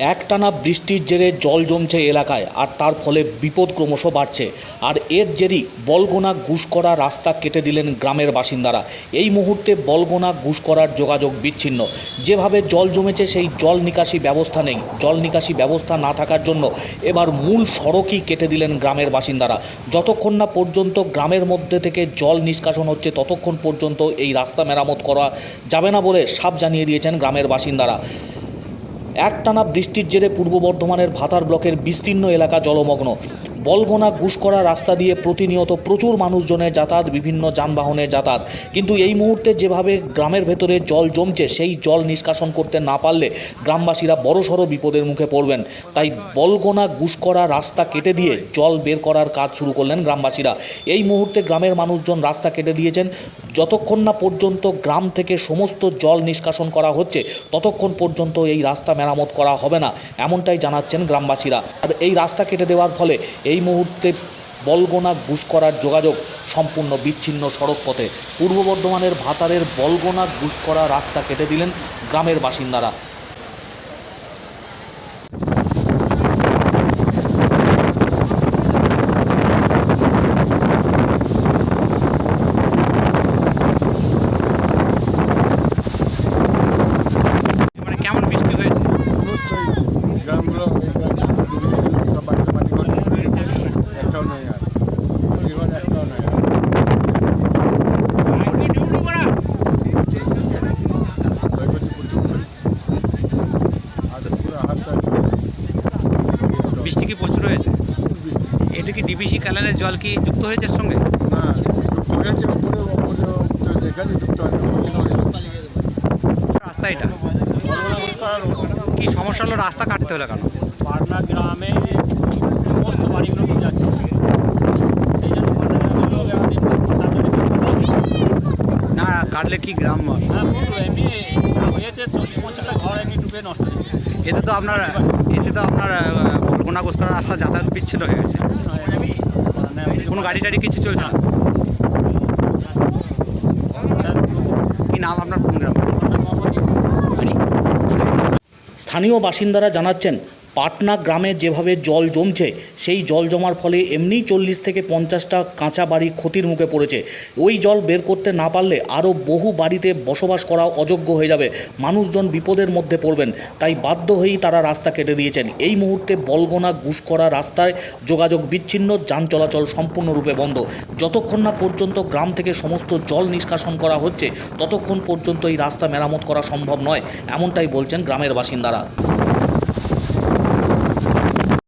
একটানা বৃষ্টির জেরে জল জমছে এলাকায়, আর তার ফলে বিপদ ক্রমশ বাড়ছে। আর এর জেরই বলগোনা ঘুষকরা রাস্তা কেটে দিলেন গ্রামের বাসিন্দারা। এই মুহূর্তে বলগোনা ঘুষকরার যোগাযোগ বিচ্ছিন্ন। যেভাবে জল জমেছে, সেই জল নিকাশি ব্যবস্থা নেই। জল নিকাশি ব্যবস্থা না থাকার জন্য এবার মূল সড়কই কেটে দিলেন গ্রামের বাসিন্দারা। যতক্ষণ না পর্যন্ত গ্রামের মধ্যে থেকে জল নিষ্কাশন হচ্ছে, ততক্ষণ পর্যন্ত এই রাস্তা মেরামত করা যাবে না বলে সাপ জানিয়ে দিয়েছেন গ্রামের বাসিন্দারা। একটানা বৃষ্টির জেরে পূর্ব বর্ধমানের ভাতার ব্লকের বিস্তীর্ণ এলাকা জলমগ্ন। বলগোনা ঘুষকরা রাস্তা দিয়ে প্রতিনিয়ত প্রচুর মানুষজনের যাতায়াত, বিভিন্ন যানবাহনের যাতায়াত। কিন্তু এই মুহূর্তে যেভাবে গ্রামের ভেতরে জল জমছে, সেই জল নিষ্কাশন করতে না পারলে গ্রামবাসীরা বড়সড় বিপদের মুখে পড়বেন। তাই বলগোনা ঘুষকরা রাস্তা কেটে দিয়ে জল বের করার কাজ শুরু করলেন গ্রামবাসীরা। এই মুহূর্তে গ্রামের মানুষজন রাস্তা কেটে দিয়েছেন। যতক্ষণ না পর্যন্ত গ্রাম থেকে সমস্ত জল নিষ্কাশন করা হচ্ছে, ততক্ষণ পর্যন্ত এই রাস্তা মেরামত করা হবে না, এমনটাই জানাচ্ছেন গ্রামবাসীরা। আর এই রাস্তা কেটে দেওয়ার ফলে এই মুহূর্তে বলগোনা ঘুষ করার যোগাযোগ সম্পূর্ণ বিচ্ছিন্ন সড়ক পথে পূর্ব বর্ধমানের ভাতারের বলগোনা ঘুষ করা রাস্তা কেটে দিলেন গ্রামের বাসিন্দারা মানে কেমন বৃষ্টি হয়েছে অবশ্যই গ্রামগুলো সব বাড়িতে বাড়ি করে একটাও নেই আর পরিবার একটাও নেই আর ক্ষয়ক্ষতি প্রচুর হয়েছে। আর পুরো হাতটা বৃষ্টি কি প্রচুর হয়েছে বৃষ্টি এটা কি ডিবিসি ক্যানেলের জল কি যুক্ত হয়েছে সঙ্গে? না যুক্ত হয়েছে ওপরে ওপরে ওপরে এখানে যুক্ত রাস্তা এটা? কি সমস্যা হলো? রাস্তা কাটতে হলো কেন? পাটনা গ্রামে সমস্ত বাড়িগুলো নিয়ে যাচ্ছে। না কাটলে কি গ্রাম হ্যাঁ এমনি হয়েছে চল্লিশ পঞ্চাশটা ঘর এমনি ডুবে নষ্ট এতে তো আপনার এতে তো আপনার বলগোনা গোস করার রাস্তা যাতায়াত বিচ্ছিন্ন হয়ে গেছে। কোনো গাড়ি টাড়ি কিছু চলছে না। কি নাম আপনার? কোন গ্রাম? স্থানীয় বাসিন্দারা জানাচ্ছেন পাটনা গ্রামে যেভাবে জল জমছে, সেই জল জমার ফলে এমনিই চল্লিশ থেকে পঞ্চাশটা কাঁচা বাড়ি ক্ষতির মুখে পড়েছে। ওই জল বের করতে না পারলে আরও বহু বাড়িতে বসবাস করা অযোগ্য হয়ে যাবে। মানুষজন বিপদের মধ্যে পড়বেন, তাই বাধ্য হয়েই তারা রাস্তা কেটে দিয়েছেন। এই মুহূর্তে বলগোনা ঘুষ করা রাস্তায় যোগাযোগ বিচ্ছিন্ন, যান চলাচল সম্পূর্ণরূপে বন্ধ। যতক্ষণ না পর্যন্ত গ্রাম থেকে সমস্ত জল নিষ্কাশন করা হচ্ছে, ততক্ষণ পর্যন্ত এই রাস্তা মেরামত করা সম্ভব নয়, এমনটাই বলছেন গ্রামের বাসিন্দারা।